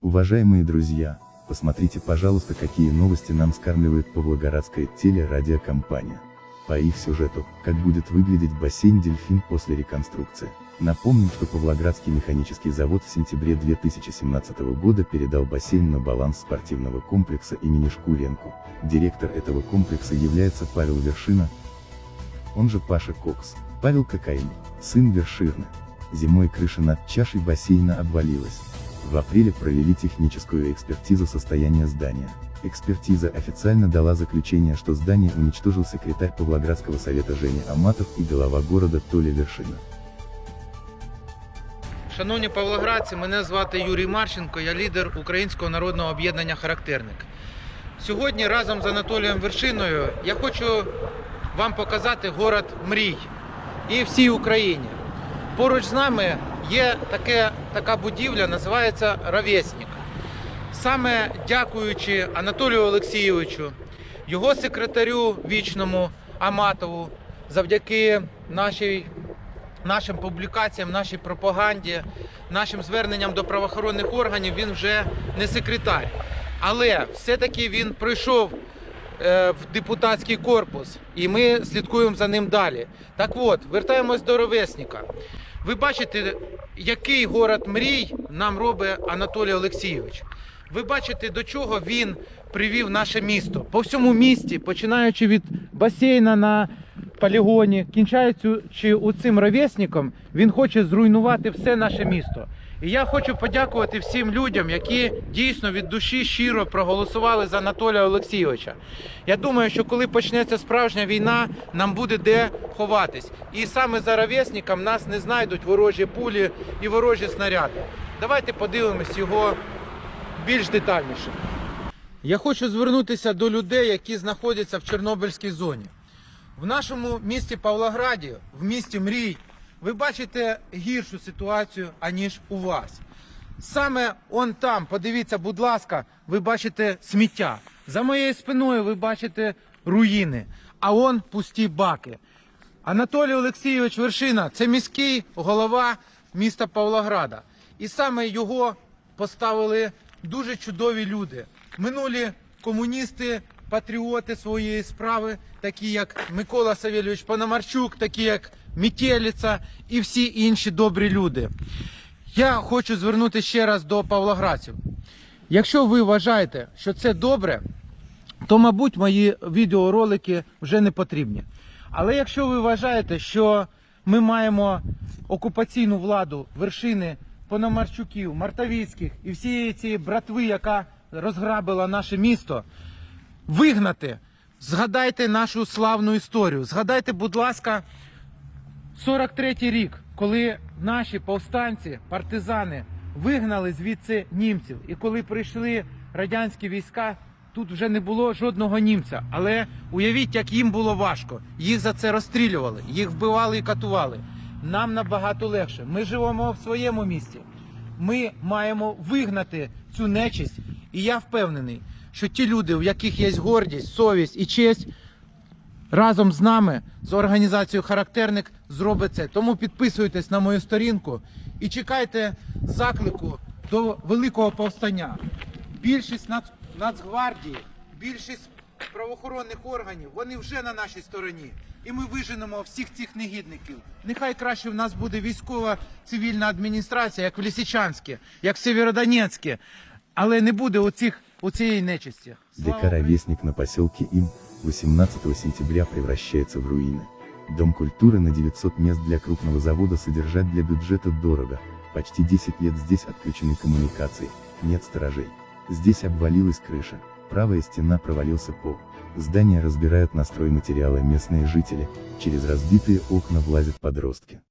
Уважаемые друзья, посмотрите пожалуйста какие новости нам скармливает Павлоградская телерадиокомпания. По их сюжету, как будет выглядеть бассейн «Дельфин» после реконструкции. Напомним, что Павлоградский механический завод в сентябре 2017 года передал бассейн на баланс спортивного комплекса имени Шкуренко. Директор этого комплекса является Павел Вершина, он же Паша Кокс. Павел Кокаин, сын Верширны. Зимой крыша над чашей бассейна обвалилась. В апреле провели техническую экспертизу состояния здания. Экспертиза официально дала заключение, что здание уничтожил секретарь Павлоградского совета Женя Аматов и глава города Толя Вершина. Шановні павлоградці, мене звати Юрій Марченко, я лідер Українського народного об'єднання Характерник. Сьогодні разом з Анатолієм Вершиною я хочу вам показати город мрій і всій Україні. Поруч з нами є таке, така будівля, називається Ровесник. Саме дякуючи Анатолію Олексійовичу, його секретарю вічному Аматову, завдяки нашій нашим публікаціям, нашій пропаганді, нашим зверненням до правоохоронних органів він вже не секретар. Але все-таки він прийшов е, в депутатський корпус, і ми слідкуємо за ним далі. Так от, вертаємось до ровесника. Ви бачите, який город мрій нам робить Анатолій Олексійович. Ви бачите, до чого він привів наше місто. По всьому місті, починаючи від басейна на полігоні, кінчаючи оцим ровесником, він хоче зруйнувати все наше місто. І я хочу подякувати всім людям, які дійсно від душі щиро проголосували за Анатолія Олексійовича. Я думаю, що коли почнеться справжня війна, нам буде де ховатись. І саме за ровесником нас не знайдуть ворожі пулі і ворожі снаряди. Давайте подивимось його більш детальніше. Я хочу звернутися до людей, які знаходяться в Чорнобильській зоні. В нашому місті Павлограді, в місті Мрій, ви бачите гіршу ситуацію, аніж у вас. Саме он там, подивіться, будь ласка, ви бачите сміття. За моєю спиною ви бачите руїни, а он пусті баки. Анатолій Олексійович Вершина це міський голова міста Павлограда. І саме його поставили дуже чудові люди. Минулі комуністи, патріоти своєї справи, такі як Микола Савельович Пономарчук, такі як Мітєліца і всі інші добрі люди. Я хочу звернути ще раз до павлоградців. Якщо ви вважаєте, що це добре, то, мабуть, мої відеоролики вже не потрібні. Але якщо ви вважаєте, що ми маємо окупаційну владу вершини Пономарчуків, Мартовіцьких і всієї цієї братви, яка розграбила наше місто, вигнати, згадайте нашу славну історію. Згадайте, будь ласка, 43-й рік, коли наші повстанці, партизани вигнали звідси німців, і коли прийшли радянські війська, тут вже не було жодного німця. Але уявіть, як їм було важко. Їх за це розстрілювали, їх вбивали і катували. Нам набагато легше. Ми живемо в своєму місті. Ми маємо вигнати цю нечисть. І я впевнений, що ті люди, у яких є гордість, совість і честь, разом з нами, з організацією Характерник, зробить це. Тому підписуйтесь на мою сторінку і чекайте заклику до великого повстання. Більшість Нац... Нацгвардії, більшість правоохоронних органів, вони вже на нашій стороні. І ми виженемо всіх цих негідників. Нехай краще в нас буде військова цивільна адміністрація, як в Лисичанське, як в Сєвєродонецьке, але не буде оцих, оцієї нечисті. Слава ДК Україні! «Ровесник» на поселке Им 18 сентября превращается в руины. Дом культуры на 900 мест для крупного завода содержать для бюджета дорого. Почти 10 лет здесь отключены коммуникации, нет сторожей. Здесь обвалилась крыша, правая стена провалился пол. Здание разбирают на стройматериалы местные жители, через разбитые окна влазят подростки.